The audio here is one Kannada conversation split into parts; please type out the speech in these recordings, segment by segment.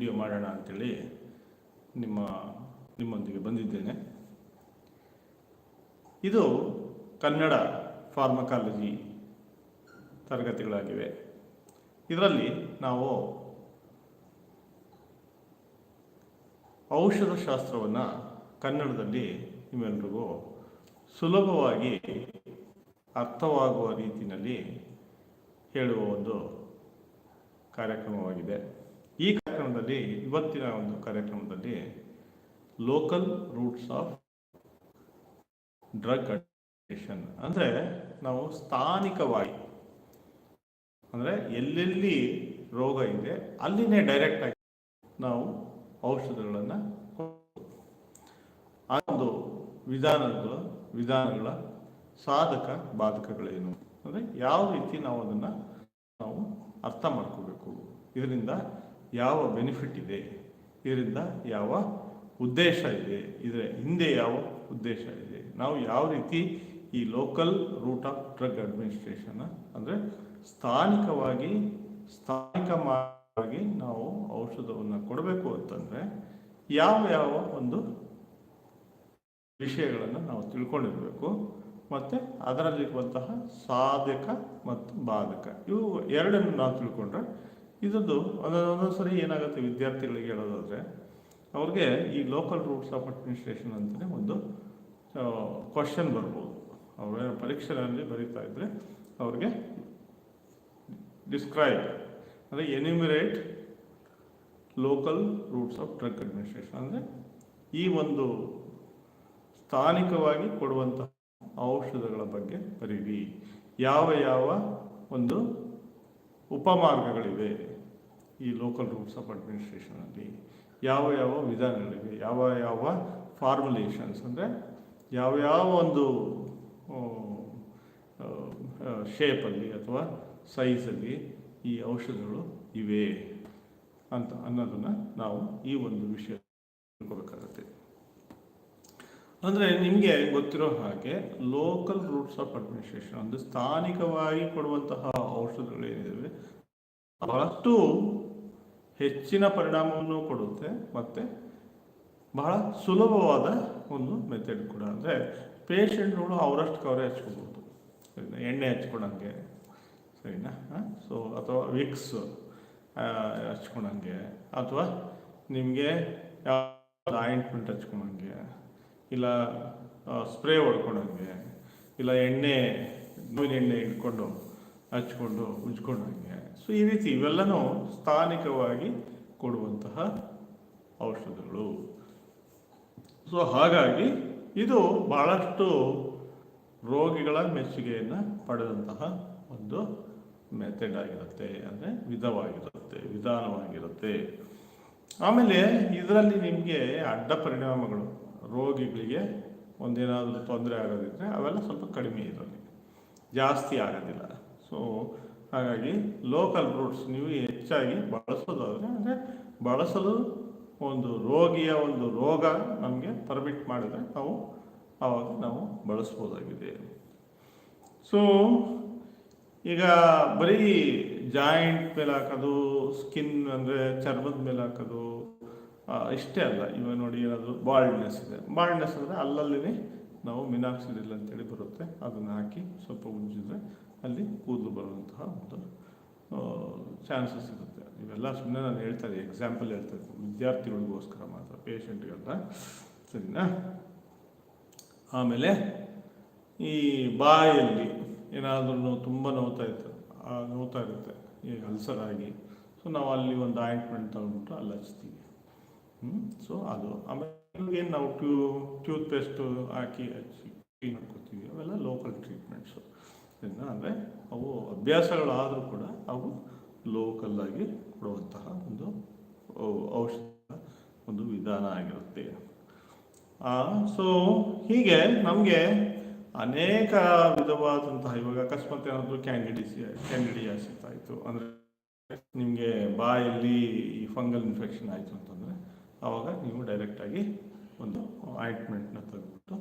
ವಿಡಿಯೋ ಮಾಡೋಣ ಅಂತೇಳಿ ನಿಮ್ಮ, ನಿಮ್ಮೊಂದಿಗೆ ಬಂದಿದ್ದೇನೆ. ಇದು ಕನ್ನಡ ಫಾರ್ಮಕಾಲಜಿ ತರಗತಿಗಳಾಗಿವೆ. ಇದರಲ್ಲಿ ನಾವು ಔಷಧಶಾಸ್ತ್ರವನ್ನು ಕನ್ನಡದಲ್ಲಿ ನಿಮ್ಮೆಲ್ರಿಗೂ ಸುಲಭವಾಗಿ ಅರ್ಥವಾಗುವ ರೀತಿಯಲ್ಲಿ ಹೇಳುವ ಒಂದು ಕಾರ್ಯಕ್ರಮವಾಗಿದೆ. ಈ ಕಾರ್ಯಕ್ರಮದಲ್ಲಿ, ಇವತ್ತಿನ ಒಂದು ಕಾರ್ಯಕ್ರಮದಲ್ಲಿ local roots of drug addiction ಅಂದರೆ ನಾವು ಸ್ಥಾನಿಕವಾಗಿ, ಅಂದರೆ ಎಲ್ಲೆಲ್ಲಿ ರೋಗ ಇದೆ ಅಲ್ಲಿನೇ ಡೈರೆಕ್ಟ್ ಆಗಿ ನಾವು ಔಷಧಗಳನ್ನು ಆ ಒಂದು ವಿಧಾನಗಳು, ವಿಧಾನಗಳ ಸಾಧಕ ಬಾಧಕಗಳೇನು ಅಂದರೆ ಯಾವ ರೀತಿ ನಾವು ಅದನ್ನು ನಾವು ಅರ್ಥ ಮಾಡ್ಕೋಬೇಕು. ಇದರಿಂದ ಯಾವ ಬೆನಿಫಿಟ್ ಇದೆ ಇದರಿಂದ ಯಾವ ಉದ್ದೇಶ ಇದೆ, ಇದರ ಹಿಂದೆ ಯಾವ ಉದ್ದೇಶ ಇದೆ. ನಾವು ಯಾವ ರೀತಿ ಈ local route of drug administration ಅಂದರೆ ಸ್ಥಾನಿಕವಾಗಿ ಸ್ಥಾನಿಕವಾಗಿ ನಾವು ಔಷಧವನ್ನು ಕೊಡಬೇಕು ಅಂತಂದರೆ ಯಾವ ಯಾವ ಒಂದು ವಿಷಯಗಳನ್ನು ನಾವು ತಿಳ್ಕೊಂಡಿರಬೇಕು ಮತ್ತು ಅದರಲ್ಲಿರುವಂತಹ ಸಾಧಕ ಮತ್ತು ಬಾಧಕ ಇವು ಎರಡನ್ನು ನಾವು ತಿಳ್ಕೊಂಡ್ರೆ ಒಂದೊಂದು ಒಂದೊಂದು ಸರಿ ಏನಾಗುತ್ತೆ ವಿದ್ಯಾರ್ಥಿಗಳಿಗೆ ಹೇಳೋದಾದರೆ, ಅವ್ರಿಗೆ ಈ ಲೋಕಲ್ ರೂಟ್ಸ್ ಆಫ್ ಅಡ್ಮಿನಿಸ್ಟ್ರೇಷನ್ ಅಂತಲೇ ಒಂದು ಕ್ವಶನ್ ಬರ್ಬೋದು. ಅವ್ರೇನು ಪರೀಕ್ಷೆಯಲ್ಲಿ ಬರೀತಾ ಇದ್ದರೆ ಅವ್ರಿಗೆ ಡಿಸ್ಕ್ರೈಬ್ ಅಂದರೆ enumerate local roots of drug administration ಅಂದರೆ ಈ ಒಂದು ಸ್ಥಾನಿಕವಾಗಿ ಕೊಡುವಂತಹ ಔಷಧಗಳ ಬಗ್ಗೆ ಬರೀರಿ. ಯಾವ ಯಾವ ಒಂದು ಉಪಮಾರ್ಗಗಳಿವೆ. ಈ ಲೋಕಲ್ ರೂಲ್ಸ್ ಆಫ್ ಅಡ್ಮಿನಿಸ್ಟ್ರೇಷನಲ್ಲಿ ಯಾವ ಯಾವ ವಿಧಾನಗಳಿವೆ, ಯಾವ ಯಾವ ಫಾರ್ಮುಲೇಷನ್ಸ್ ಅಂದರೆ ಯಾವ ಯಾವ ಒಂದು ಶೇಪಲ್ಲಿ ಅಥವಾ ಸೈಜಲ್ಲಿ ಈ ಔಷಧಗಳು ಇವೆ ಅಂತ ಅನ್ನೋದನ್ನು ನಾವು ಈ ಒಂದು ವಿಷಯ ಅಂದರೆ ನಿಮಗೆ ಗೊತ್ತಿರೋ ಹಾಗೆ ಲೋಕಲ್ ರೂಟ್ಸ್ ಆಫ್ ಅಡ್ಮಿನಿಸ್ಟ್ರೇಷನ್ ಅಂದರೆ ಸ್ಥಾನಿಕವಾಗಿ ಕೊಡುವಂತಹ ಔಷಧಗಳೇನಿವೆ ಬಹಳಷ್ಟು ಹೆಚ್ಚಿನ ಪರಿಣಾಮವನ್ನು ಕೊಡುತ್ತೆ ಮತ್ತು ಬಹಳ ಸುಲಭವಾದ ಒಂದು ಮೆಥಡ್ ಕೂಡ. ಅಂದರೆ ಪೇಷಂಟ್ಗಳು ಅವರಷ್ಟು ಕವರೇ ಹಚ್ಕೋಬೋದು. ಸರಿನಾ? ಎಣ್ಣೆ ಹಚ್ಕೊಳಂಗೆ ಸರಿನಾ? ಸೊ ಅಥವಾ ವಿಕ್ಸ್ ಹಚ್ಕೊಳಂಗೆ ಅಥವಾ ನಿಮಗೆ ಯಾವ ಆಯಿಂಟ್ಮೆಂಟ್ ಹಚ್ಕೊಳಂಗೆ ಇಲ್ಲ ಸ್ಪ್ರೇ ಹೊಡ್ಕೊಂಡಂಗೆ ಇಲ್ಲ, ಎಣ್ಣೆ ನೋವಿನ ಎಣ್ಣೆ ಇಟ್ಕೊಂಡು ಹಚ್ಕೊಂಡು ಉಜ್ಕೊಂಡಂಗೆ ಸೊ ಈ ರೀತಿ ಇವೆಲ್ಲನೂ ಸ್ಥಾನಿಕವಾಗಿ ಕೊಡುವಂತಹ ಔಷಧಗಳು. ಸೊ ಹಾಗಾಗಿ ಇದು ಬಹಳಷ್ಟು ರೋಗಿಗಳ ಮೆಚ್ಚುಗೆಯನ್ನು ಪಡೆದಂತಹ ಒಂದು ಮೆಥಡ್ ಆಗಿರುತ್ತೆ. ಅಂದರೆ ವಿಧವಾಗಿರುತ್ತೆ, ವಿಧಾನವಾಗಿರುತ್ತೆ. ಆಮೇಲೆ ಇದರಲ್ಲಿ ನಿಮಗೆ ಅಡ್ಡ ಪರಿಣಾಮಗಳು ರೋಗಿಗಳಿಗೆ ಒಂದೇನಾದರೂ ತೊಂದರೆ ಆಗೋದಿದ್ರೆ ಅವೆಲ್ಲ ಸ್ವಲ್ಪ ಕಡಿಮೆ ಇರೋದು. ಜಾಸ್ತಿ ಆಗೋದಿಲ್ಲ. ಸೊ ಹಾಗಾಗಿ ಲೋಕಲ್ ರೂಟ್ಸ್ ನೀವು ಹೆಚ್ಚಾಗಿ ಬಳಸೋದಾದರೆ, ಅಂದರೆ ಬಳಸಲು ಒಂದು ರೋಗಿಯ ಒಂದು ರೋಗ ನಮಗೆ ಪರ್ಮಿಟ್ ಮಾಡಿದರೆ ನಾವು ಆವಾಗ ನಾವು ಬಳಸ್ಬೋದಾಗಿದೆ. ಸೊ ಈಗ ಬರೀ ಜಾಯಿಂಟ್ ಮೇಲೆ ಹಾಕೋದು ಸ್ಕಿನ್ ಅಂದರೆ ಚರ್ಮದ ಮೇಲೆ ಹಾಕೋದು ಇಷ್ಟೇ ಅಲ್ಲ. ಇವಾಗ ನೋಡಿ ಏನಾದರೂ ಬಾಲ್ಡ್ನೆಸ್ ಇದೆ. ಬಾಲ್ಡ್ನೆಸ್ ಅಂದರೆ ಅಲ್ಲಲ್ಲಿ ನಾವು ಮಿನಾಕ್ಸಿಡಿಲ್ ಅಂತೇಳಿ ಬರುತ್ತೆ. ಅದನ್ನು ಹಾಕಿ ಸ್ವಲ್ಪ ಉಜ್ಜಿದ್ರೆ ಅಲ್ಲಿ ಕೂದಲು ಬರುವಂತಹ ಒಂದು ಚಾನ್ಸಸ್ ಇರುತ್ತೆ. ಇವೆಲ್ಲ ಸುಮ್ಮನೆ ನಾನು ಹೇಳ್ತಾ ಇದ್ದೆ ಎಕ್ಸಾಂಪಲ್ ಹೇಳ್ತಾ ಇದ್ದೆ ವಿದ್ಯಾರ್ಥಿಗಳಿಗೋಸ್ಕರ ಮಾತ್ರ ಪೇಷಂಟ್ಗೆಲ್ಲ ಸರಿನಾ? ಆಮೇಲೆ ಈ ಬಾಯಲ್ಲಿ ಏನಾದ್ರೂ ತುಂಬ ನೋವ್ತಾ ಇತ್ತು. ನೋವ್ತಾ ಇರುತ್ತೆ. ಈಗ ಅಲ್ಸರ್ ಆಗಿ ಸೊ ನಾವು ಅಲ್ಲಿ ಒಂದು ಆಯಿಂಟ್ಮೆಂಟ್ ತಗೊಂಡ್ಬಿಟ್ಟು ಅಲ್ಲಿ ಹಚ್ತೀವಿ ಸೊ ಅದು. ಆಮೇಲೆ ಏನು ನಾವು ಟ್ಯೂ ಟ್ಯೂತ್ ಪೇಸ್ಟು ಹಾಕಿ ಹಚ್ಚಿ ಕ್ಲೀನ್ ಮಾಡ್ಕೊತೀವಿ. ಅವೆಲ್ಲ ಲೋಕಲ್ ಟ್ರೀಟ್ಮೆಂಟ್ಸು ಅಂದರೆ ಅವು ಅಭ್ಯಾಸಗಳಾದರೂ ಕೂಡ ಅವು ಲೋಕಲ್ಲಾಗಿ ಕೊಡುವಂತಹ ಒಂದು ಔಷಧ, ಒಂದು ವಿಧಾನ ಆಗಿರುತ್ತೆ. ಸೊ ಹೀಗೆ ನಮಗೆ ಅನೇಕ ವಿಧವಾದಂತಹ ಇವಾಗ ಅಕಸ್ಮಾತ್ ಏನಾದರೂ ಕ್ಯಾಂಡಿಡಿಸಿ ಕ್ಯಾಂಡಿಡಿಯಾಸಿಸ್ ಆಯಿತು ಅಂದರೆ ನಿಮಗೆ ಬಾಯಲ್ಲಿ ಈ ಫಂಗಲ್ ಇನ್ಫೆಕ್ಷನ್ ಆಯಿತು ಅಂತಂದರೆ ಆವಾಗ ನೀವು ಡೈರೆಕ್ಟಾಗಿ ಒಂದು ಆಯಿಂಟ್ಮೆಂಟ್ನ ತೆಗೆದುಬಿಟ್ಟು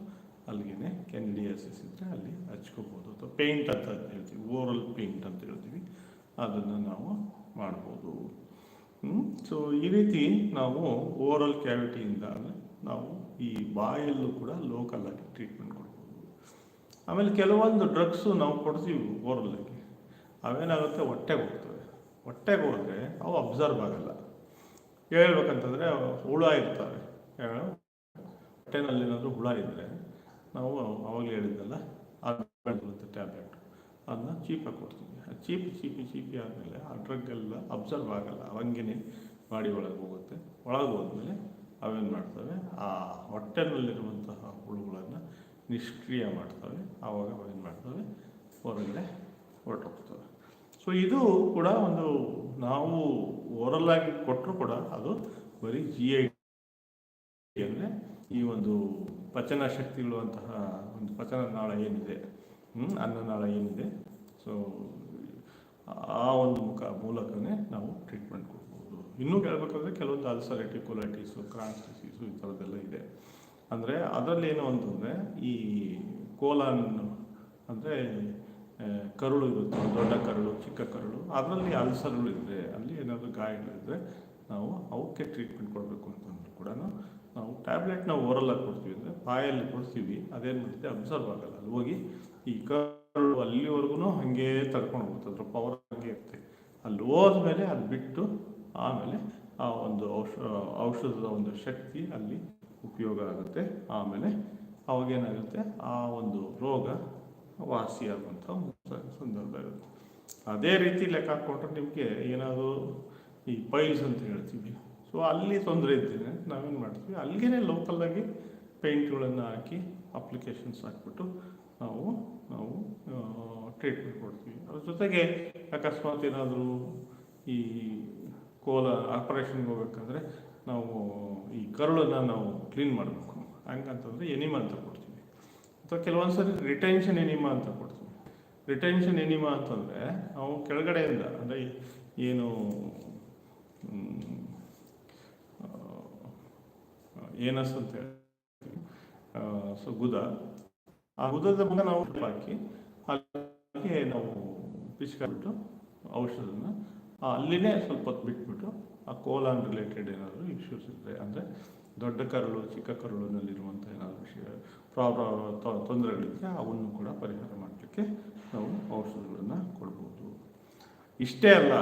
ಅಲ್ಲಿಗೆ ಕ್ಯಾಂಡಿಡಿಯಾಸಿಸ್ ಇದ್ದರೆ ಅಲ್ಲಿ ಹಚ್ಕೋಬೋದು ಅಥವಾ ಪೇಂಟ್ ಅಂತ ಹೇಳ್ತೀವಿ ಓರಲ್ ಪೇಂಟ್ ಅಂತ ಹೇಳ್ತೀವಿ. ಅದನ್ನು ನಾವು ಮಾಡ್ಬೋದು. ಸೊ ಈ ರೀತಿ ನಾವು ಓರಲ್ ಕ್ಯಾವಿಟಿಯಿಂದ ನಾವು ಈ ಬಾಯಲ್ಲೂ ಕೂಡ ಲೋಕಲ್ ಆಗಿ ಟ್ರೀಟ್ಮೆಂಟ್ ಕೊಡ್ಬೋದು. ಆಮೇಲೆ ಕೆಲವೊಂದು ಡ್ರಗ್ಸು ನಾವು ಕೊಡ್ತೀವಿ ಓರಲ್ಲಾಗಿ ಅವೇನಾಗುತ್ತೆ, ಹೊಟ್ಟೆಗೆ ಹೋಗ್ತವೆ. ಹೊಟ್ಟೆಗೆ ಹೋದರೆ ಅವು ಅಬ್ಸರ್ವ್ ಆಗಲ್ಲ. ಹೇಳ್ಬೇಕಂತಂದರೆ ಹುಳ ಇರ್ತವೆ ಹೊಟ್ಟೆನಲ್ಲಿ ಏನಾದರೂ ಹುಳ ಇದ್ದರೆ ನಾವು ಅವಾಗಲೇ ಹೇಳಿದ್ದಲ್ಲ ಅದು ಬರುತ್ತೆ ಟ್ಯಾಬ್ಲೆಟ್. ಅದನ್ನ ಚೀಪಾಗಿ ಕೊಡ್ತೀವಿ. ಆ ಚೀಪಿ ಚೀಪಿ ಚೀಪಿ ಆದಮೇಲೆ ಆ ಡ್ರಗ್ ಅಬ್ಸರ್ವ್ ಆಗಲ್ಲ. ಅವಂಗೆ ಬಾಡಿ ಒಳಗೆ ಹೋಗುತ್ತೆ. ಒಳಗೆ ಹೋದ್ಮೇಲೆ ಅವೇನು ಮಾಡ್ತವೆ? ಆ ಹೊಟ್ಟೆನಲ್ಲಿರುವಂತಹ ಹುಳುಗಳನ್ನು ನಿಷ್ಕ್ರಿಯ ಮಾಡ್ತವೆ. ಆವಾಗ ಅವೇನು ಮಾಡ್ತವೆ? ಹೊರಗಡೆ ಹೊರಟೋಗ್ತವೆ. ಸೊ ಇದು ಕೂಡ ಒಂದು ನಾವು ಓರಲ್ ಆಗಿ ಕೊಟ್ಟರು ಕೂಡ ಅದು ಬರೀ ಜಿ ಐ ಅಂದರೆ ಈ ಒಂದು ಪಚನ ಶಕ್ತಿಗಳುವಂತಹ ಒಂದು ಪಚನ ನಾಳ ಏನಿದೆ ಅನ್ನನಾಳ ಏನಿದೆ ಸೊ ಆ ಒಂದು ಮುಖ ಮೂಲಕನೇ ನಾವು ಟ್ರೀಟ್ಮೆಂಟ್ ಕೊಡ್ಬೋದು. ಇನ್ನೂ ಹೇಳ್ಬೇಕಂದ್ರೆ ಕೆಲವೊಂದು ಅಲ್ಸರೇಟಿವ್ ಕೊಲೈಟಿಸು ಕ್ರಾನ್ಸ್ ಡಿಸೀಸು ಈ ಥರದ್ದೆಲ್ಲ ಇದೆ. ಅಂದರೆ ಅದರಲ್ಲಿ ಏನು ಅಂತಂದರೆ ಈ ಕೋಲಾನ್ ಅಂದರೆ ಕರುಳು ಇರುತ್ತೆ, ದೊಡ್ಡ ಕರುಳು, ಚಿಕ್ಕ ಕರುಳು. ಅದರಲ್ಲಿ ಅಲ್ಸರ್ಗಳು ಇದ್ದರೆ ಅಲ್ಲಿ ಏನಾದರೂ ಗಾಯಗಳಿದ್ದರೆ ನಾವು ಅವಕ್ಕೆ ಟ್ರೀಟ್ಮೆಂಟ್ ಕೊಡಬೇಕು ಅಂತಂದ್ರು ಕೂಡ ನಾವು ಟ್ಯಾಬ್ಲೆಟ್ನ ಓರಲ್ಲ ಆಗಿ ಕೊಡ್ತೀವಿ ಅಂದರೆ ಬಾಯಲ್ಲಿ ಕೊಡ್ತೀವಿ. ಅದೇನು ಮಾಡುತ್ತೆ ಅಬ್ಸರ್ವ್ ಆಗಲ್ಲ. ಅಲ್ಲಿ ಹೋಗಿ ಈ ಕರುಳು ಅಲ್ಲಿವರೆಗೂ ಹಾಗೆ ತಡ್ಕೊಂಡು ಹೋಗುತ್ತೆ. ಅದ್ರ ಪವರ್ ಹಂಗೆ ಇರುತ್ತೆ. ಅಲ್ಲಿ ಹೋದ್ಮೇಲೆ ಅದು ಬಿಟ್ಟು ಆಮೇಲೆ ಆ ಒಂದು ಔಷ, ಔಷಧದ ಒಂದು ಶಕ್ತಿ ಅಲ್ಲಿ ಉಪಯೋಗ ಆಗುತ್ತೆ. ಆಮೇಲೆ ಅವಾಗೇನಾಗುತ್ತೆ? ಆ ಒಂದು ರೋಗ ವಾಸಿಯಾಗುವಂಥ ಸಂದರ್ಭ ಇರುತ್ತೆ ಅದೇ ರೀತಿ ಲೆಕ್ಕ ಹಾಕ್ಕೊಂಡ್ರೆ ನಿಮಗೆ ಏನಾದರೂ ಈ ಪೈಲ್ಸ್ ಅಂತ ಹೇಳ್ತೀವಿ. ಸೊ ಅಲ್ಲಿ ತೊಂದರೆ ಇದ್ದರೆ ನಾವೇನು ಮಾಡ್ತೀವಿ? ಅಲ್ಲಿಗೆ ಲೋಕಲ್ಲಾಗಿ ಪೇಂಟ್ಗಳನ್ನು ಹಾಕಿ ಅಪ್ಲಿಕೇಶನ್ಸ್ ಹಾಕ್ಬಿಟ್ಟು ನಾವು ನಾವು ಟ್ರೀಟ್ಮೆಂಟ್ ಕೊಡ್ತೀವಿ. ಅದ್ರ ಜೊತೆಗೆ ಅಕಸ್ಮಾತ್ ಏನಾದರೂ ಈ ಕೋಲ ಆಪರೇಷನ್ಗೆ ಹೋಗ್ಬೇಕಂದ್ರೆ ನಾವು ಈ ಕರುಳನ್ನು ನಾವು ಕ್ಲೀನ್ ಮಾಡಬೇಕು. ಹಂಗಂತಂದರೆ ಎನಿಮಾ ಅಂತ ಅಥವಾ ಕೆಲವೊಂದು ಸರಿ ರಿಟೆನ್ಷನ್ ಎನಿಮಾ ಅಂತ ಕೊಡ್ತೀವಿ. ರಿಟೆನ್ಷನ್ ಎನಿಮಾ ಅಂತಂದರೆ, ನಾವು ಕೆಳಗಡೆಯಿಂದ, ಅಂದರೆ ಏನು ಏನಸ್ ಅಂತ ಹೇಳಿ ಸೊ ಗುದ. ಆ ಗುದದ ಮುಂದೆ ನಾವು ಹಾಕಿ ಅಲ್ಲಿಗೆ ನಾವು ಪಿಸ್ಕೊಂಡ್ಬಿಟ್ಟು ಔಷಧನ ಅಲ್ಲಿನೇ ಸ್ವಲ್ಪ ಹೊತ್ತು ಬಿಟ್ಬಿಟ್ಟು, ಆ ಕೋಲಾನ್ ರಿಲೇಟೆಡ್ ಏನಾದರೂ ಇಶ್ಯೂಸ್ ಇದ್ದರೆ ಅಂದರೆ ದೊಡ್ಡ ಕರಳು, ಚಿಕ್ಕ ಕರಳಿನಲ್ಲಿರುವಂಥ ಏನಾದರೂ ವಿಷಯ ಪ್ರಾಬ್ಲಮ್ ತೊಂದರೆಗಳಿದ್ದರೆ ಅವನ್ನು ಕೂಡ ಪರಿಹಾರ ಮಾಡಲಿಕ್ಕೆ ನಾವು ಔಷಧಗಳನ್ನು ಕೊಡ್ಬೋದು. ಇಷ್ಟೇ ಅಲ್ಲ,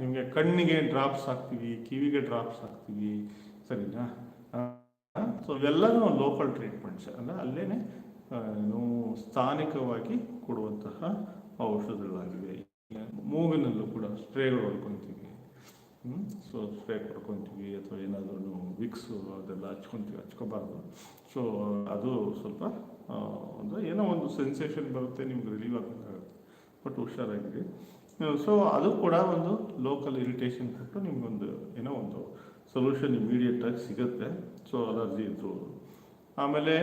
ನಿಮಗೆ ಕಣ್ಣಿಗೆ ಡ್ರಾಪ್ಸ್ ಹಾಕ್ತೀವಿ, ಕಿವಿಗೆ ಡ್ರಾಪ್ಸ್ ಹಾಕ್ತೀವಿ, ಸರಿನಾ? ಸೊ ಇವೆಲ್ಲನೂ ಲೋಕಲ್ ಟ್ರೀಟ್ಮೆಂಟ್ಸ್ ಅಂದರೆ ಅಲ್ಲೇ ನಾವು ಸ್ಥಾನಿಕವಾಗಿ ಕೊಡುವಂತಹ ಔಷಧಗಳಾಗಿವೆ. ಮೂಗಿನಲ್ಲೂ ಕೂಡ ಸ್ಪ್ರೇಗಳು ಹೊಡ್ಕೊತೀವಿ ಸೊ ಸ್ಪ್ರೇ ಕೊಡ್ಕೊತೀವಿ ಅಥವಾ ಏನಾದರೂ ವಿಕ್ಸು ಅದೆಲ್ಲ ಹಚ್ಕೊತೀವಿ, ಹಚ್ಕೋಬಾರ್ದು. ಸೊ ಅದು ಸ್ವಲ್ಪ ಒಂದು ಏನೋ ಒಂದು ಸೆನ್ಸೇಷನ್ ಬರುತ್ತೆ, ನಿಮ್ಗೆ ರಿಲೀವ್ ಆಗುತ್ತೆ. ಬಟ್ ಹುಷಾರಾಗಿರಿ. ಸೊ ಅದು ಕೂಡ ಒಂದು ಲೋಕಲ್ ಇರಿಟೇಷನ್ ಕೊಟ್ಟು ನಿಮ್ಗೊಂದು ಏನೋ ಒಂದು ಸೊಲ್ಯೂಷನ್ ಇಮಿಡಿಯೇಟಾಗಿ ಸಿಗುತ್ತೆ. ಸೊ ಅಲರ್ಜಿ ಇದ್ದು ಆಮೇಲೆ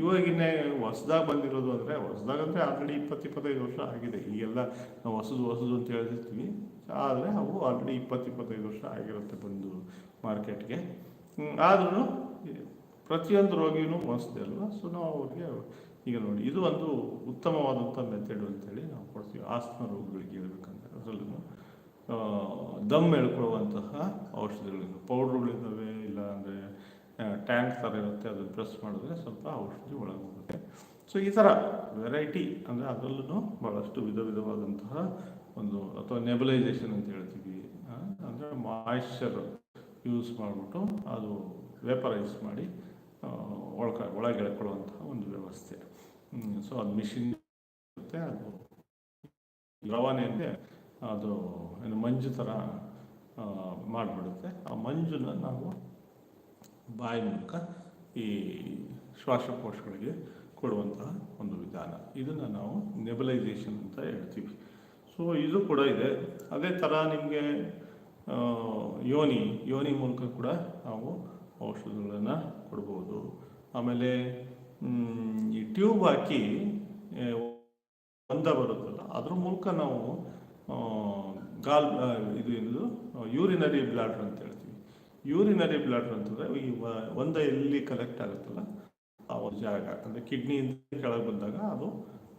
ಇವಾಗಿನ ಹೊಸ್ದಾಗಿ ಬಂದಿರೋದು ಅಂದರೆ ಹೊಸ್ದಾಗಂದರೆ ಆಲ್ರೆಡಿ ಇಪ್ಪತ್ತು, ಇಪ್ಪತ್ತೈದು ವರ್ಷ ಆಗಿದೆ. ಈಗೆಲ್ಲ ನಾವು ಹೊಸದು ಹೊಸದು ಅಂತ ಹೇಳ್ತಿರ್ತೀವಿ. ಆದರೆ ಅವು ಆಲ್ರೆಡಿ ಇಪ್ಪತ್ತು, ಇಪ್ಪತ್ತೈದು ವರ್ಷ ಆಗಿರುತ್ತೆ ಬಂದು ಮಾರ್ಕೆಟ್ಗೆ. ಆದ್ರೂ ಪ್ರತಿಯೊಂದು ರೋಗಿನೂ ಹೊಸದೇ ಅಲ್ವಾ? ಸೊ ನಾವು ಅವ್ರಿಗೆ ಈಗ ನೋಡಿ, ಇದು ಒಂದು ಉತ್ತಮವಾದಂಥ ಮೆಥಡ್ ಅಂತೇಳಿ ನಾವು ಕೊಡ್ತೀವಿ. ಆಸ್ತಮ ರೋಗಗಳಿಗೆ ಹೇಳ್ಬೇಕಂದ್ರೆ ಅದರಲ್ಲೂ ದಮ್ ಹೇಳ್ಕೊಳ್ಳುವಂತಹ ಔಷಧಿಗಳಿವೆ. ಪೌಡ್ರುಗಳಿದ್ದಾವೆ ಇಲ್ಲ ಅಂದರೆ ಟ್ಯಾಂಕ್ ಥರ ಇರುತ್ತೆ ಅದು ಪ್ರೆಸ್ ಮಾಡಿದ್ರೆ ಸ್ವಲ್ಪ ಔಷಧಿ ಒಳಗೆ ಹೋಗುತ್ತೆ ಸೊ ಈ ಥರ ವೆರೈಟಿ ಅಂದರೆ ಅದರಲ್ಲೂ ಭಾಳಷ್ಟು ವಿಧ ವಿಧವಾದಂತಹ ಒಂದು ಅಥವಾ ನೆಬಲೈಸೇಷನ್ ಅಂತ ಹೇಳ್ತೀವಿ. ಅಂದರೆ ಮಾಯಿಶ್ಚರ್ ಯೂಸ್ ಮಾಡಿಬಿಟ್ಟು ಅದು ವೇಪರೈಸ್ ಮಾಡಿ ಒಳಕ, ಒಳಗ ಎಳ್ಕೊಳ್ಳುವಂತಹ ಒಂದು ವ್ಯವಸ್ಥೆ. ಸೊ ಅದು ಮಿಷಿನ್ ಇರುತ್ತೆ, ಅದು ರವಾನೆಯಲ್ಲಿ ಅದು ಏನು ಮಂಜು ಥರ ಮಾಡಿಬಿಡುತ್ತೆ. ಆ ಮಂಜನ್ನ ನಾವು ಬಾಯಿ ಮೂಲಕ ಈ ಶ್ವಾಸಕೋಶಗಳಿಗೆ ಕೊಡುವಂತಹ ಒಂದು ವಿಧಾನ. ಇದನ್ನು ನಾವು ನೆಬಲೈಸೇಷನ್ ಅಂತ ಹೇಳ್ತೀವಿ. ಸೊ ಇದು ಕೂಡ ಇದೆ. ಅದೇ ಥರ ನಿಮಗೆ ಯೋನಿ ಯೋನಿ ಮೂಲಕ ಕೂಡ ನಾವು ಔಷಧಗಳನ್ನು ಕೊಡ್ಬೋದು. ಆಮೇಲೆ ಈ ಟ್ಯೂಬ್ ಹಾಕಿ ಬಂದ ಬರುತ್ತಲ್ಲ, ಅದ್ರ ಮೂಲಕ ನಾವು ಗಾಲ್ ಇದು ಯೂರಿನರಿ ಬ್ಲಾಡರ್ ಅಂತ ಹೇಳ್ತೀವಿ. ಯೂರಿನರಿ ಬ್ಲಡ್ ಅಂತಂದರೆ ಈ ಒಂದ ಎಲ್ಲಿ ಕಲೆಕ್ಟ್ ಆಗುತ್ತಲ್ಲ, ಆ ಒಂದು ಜಾಗ. ಅಂದರೆ ಕಿಡ್ನಿಯಿಂದ ಕೆಳಗೆ ಬಂದಾಗ ಅದು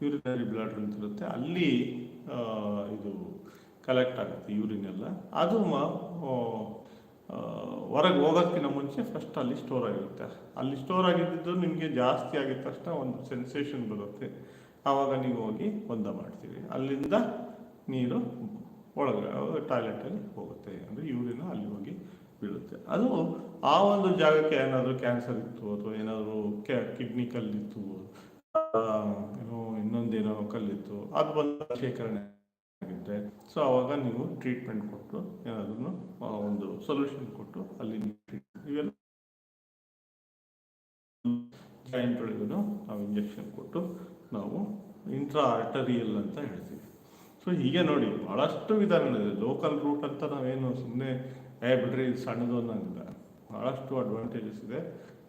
ಯೂರಿನರಿ ಬ್ಲಡ್ ಅಂತ ಇರುತ್ತೆ ಅಲ್ಲಿ ಇದು ಕಲೆಕ್ಟ್ ಆಗುತ್ತೆ ಯೂರಿನ್ ಎಲ್ಲ. ಅದು ಹೊರಗೆ ಹೋಗೋದಕ್ಕಿಂತ ಮುಂಚೆ ಫಸ್ಟ್ ಅಲ್ಲಿ ಸ್ಟೋರ್ ಆಗಿರುತ್ತೆ. ಅಲ್ಲಿ ಸ್ಟೋರ್ ಆಗಿದ್ದು ನಿಮಗೆ ಜಾಸ್ತಿ ಆಗಿದ ತಕ್ಷಣ ಒಂದು ಸೆನ್ಸೇಷನ್ ಬರುತ್ತೆ. ಆವಾಗ ನೀವು ಹೋಗಿ ಬಂದ ಮಾಡ್ತೀರಿ. ಅಲ್ಲಿಂದ ನೀರು ಒಳಗೆ ಟಾಯ್ಲೆಟಲ್ಲಿ ಹೋಗುತ್ತೆ. ಅಂದರೆ ಯೂರಿನ ಅಲ್ಲಿ ಹೋಗಿ ಬೀಳುತ್ತೆ. ಅದು ಆ ಒಂದು ಜಾಗಕ್ಕೆ ಏನಾದರೂ ಕ್ಯಾನ್ಸರ್ ಇತ್ತು ಅಥವಾ ಏನಾದರೂ ಕಿಡ್ನಿ ಕಲ್ಲಿತ್ತು ಏನೋ ಇನ್ನೊಂದೇನೋ ಕಲ್ಲಿತ್ತು, ಅದು ಬಂದು ಶೇಖರಣೆ ಆಗುತ್ತೆ. ಸೊ ಅವಾಗ ನೀವು ಟ್ರೀಟ್ಮೆಂಟ್ ಕೊಟ್ಟು ಏನಾದ್ರೂ ಒಂದು ಸೊಲ್ಯೂಷನ್ ಕೊಟ್ಟು ಅಲ್ಲಿ ಇವೆಲ್ಲ ಒಳಗೂ ನಾವು ಇಂಜೆಕ್ಷನ್ ಕೊಟ್ಟು ನಾವು ಇಂಟ್ರಾ ಆರ್ಟರಿಯಲ್ ಅಂತ ಹೇಳ್ತೀವಿ. ಸೊ ಹೀಗೆ ನೋಡಿ ಭಾಳಷ್ಟು ವಿಧಾನಗಳಿದೆ. ಲೋಕಲ್ ರೂಟ್ ಅಂತ ನಾವೇನು ಸುಮ್ಮನೆ ಏ ಬಿಡ್ರಿ, ಇದು ಸಣ್ಣದು ಅನ್ನೋಂಗಿಲ್ಲ. ಭಾಳಷ್ಟು ಅಡ್ವಾಂಟೇಜಸ್ ಇದೆ.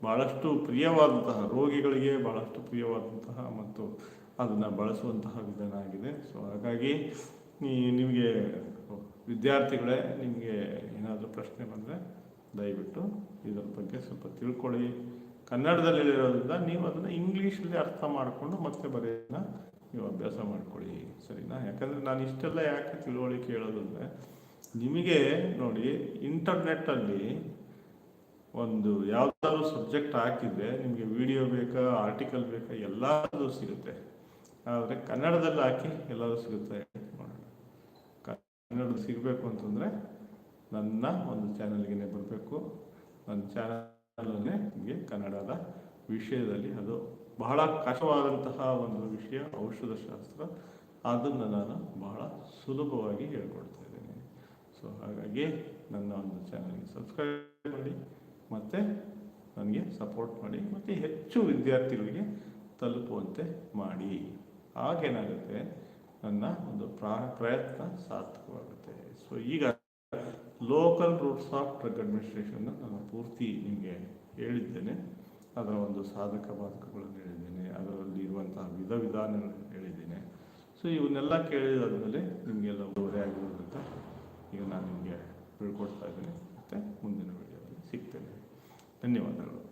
ಭಾಳಷ್ಟು ಪ್ರಿಯವಾದಂತಹ ರೋಗಿಗಳಿಗೆ ಭಾಳಷ್ಟು ಪ್ರಿಯವಾದಂತಹ ಮತ್ತು ಅದನ್ನು ಬಳಸುವಂತಹ ವಿಧಾನ ಆಗಿದೆ. ಸೊ ಹಾಗಾಗಿ ನಿಮಗೆ ವಿದ್ಯಾರ್ಥಿಗಳೇ, ನಿಮಗೆ ಏನಾದರೂ ಪ್ರಶ್ನೆ ಬಂದರೆ ದಯವಿಟ್ಟು ಇದರ ಬಗ್ಗೆ ಸ್ವಲ್ಪ ತಿಳ್ಕೊಳ್ಳಿ. ಕನ್ನಡದಲ್ಲಿ ಹೇಳಿರೋದ್ರಿಂದ ನೀವು ಅದನ್ನು ಇಂಗ್ಲೀಷಲ್ಲಿ ಅರ್ಥ ಮಾಡಿಕೊಂಡು ಮತ್ತೆ ಬರೆಯೋದನ್ನ ನೀವು ಅಭ್ಯಾಸ ಮಾಡ್ಕೊಳ್ಳಿ. ಸರಿನಾ? ಯಾಕಂದರೆ ನಾನು ಇಷ್ಟೆಲ್ಲ ಯಾಕೆ ತಿಳುವಳಿಕೆ ಹೇಳೋದಂದರೆ ನಿಮಗೆ ನೋಡಿ, ಇಂಟರ್ನೆಟ್ಟಲ್ಲಿ ಒಂದು ಯಾವ್ದಾದ್ರು ಸಬ್ಜೆಕ್ಟ್ ಹಾಕಿದ್ರೆ ನಿಮಗೆ ವಿಡಿಯೋ ಬೇಕಾ, ಆರ್ಟಿಕಲ್ ಬೇಕಾ ಎಲ್ಲದೂ ಸಿಗುತ್ತೆ. ಆದರೆ ಕನ್ನಡದಲ್ಲಿ ಹಾಕಿ ಎಲ್ಲದೂ ಸಿಗುತ್ತೆ ಕನ್ನಡ ಸಿಗಬೇಕು ಅಂತಂದರೆ ನನ್ನ ಒಂದು ಚಾನಲ್ಗೆ ಬರಬೇಕು. ನನ್ನ ಚಾನಲನ್ನೇ ನಿಮಗೆ ಕನ್ನಡದ ವಿಷಯದಲ್ಲಿ ಅದು ಬಹಳ ಕಷ್ಟವಾದಂತಹ ಒಂದು ವಿಷಯ, ಔಷಧಶಾಸ್ತ್ರ. ಅದನ್ನು ನಾನು ಬಹಳ ಸುಲಭವಾಗಿ ಹೇಳ್ಕೊಡ್ತಾ ಇದ್ದೇನೆ ಸೊ ಹಾಗಾಗಿ ನನ್ನ ಒಂದು ಚಾನಲ್ಗೆ ಸಬ್ಸ್ಕ್ರೈಬ್ ಮಾಡಿ, ಮತ್ತು ನನಗೆ ಸಪೋರ್ಟ್ ಮಾಡಿ, ಮತ್ತು ಹೆಚ್ಚು ವಿದ್ಯಾರ್ಥಿಗಳಿಗೆ ತಲುಪುವಂತೆ ಮಾಡಿ. ಆಗೇನಾಗುತ್ತೆ ನನ್ನ ಒಂದು ಪ್ರಾ, ಪ್ರಯತ್ನ ಸಾರ್ಥಕವಾಗುತ್ತೆ. ಸೊ ಈಗ local roots of drug administration ನಾನು ಪೂರ್ತಿ ನಿಮಗೆ ಹೇಳಿದ್ದೇನೆ. ಅದರ ಒಂದು ಸಾಧಕ ಬಾಧಕಗಳನ್ನು ಹೇಳಿದ್ದೇನೆ. ಅದರಲ್ಲಿ ಇರುವಂತಹ ವಿಧ ವಿಧಾನಗಳನ್ನು ಹೇಳಿದ್ದೇನೆ. ಸೊ ಇವನ್ನೆಲ್ಲ ಕೇಳಿದಾದ್ಮೇಲೆ ನಿಮಗೆಲ್ಲ ಒಳ್ಳೆ ಆಗಿರೋದ್ರಿಂದ ಈಗ ನಾನು ನಿಮಗೆ ಹೇಳ್ಕೊಡ್ತಾ ಇದ್ದೀನಿ. ಮತ್ತು ಮುಂದಿನ ವಿಡಿಯೋದಲ್ಲಿ ಸಿಗ್ತೇನೆ. ಧನ್ಯವಾದಗಳು.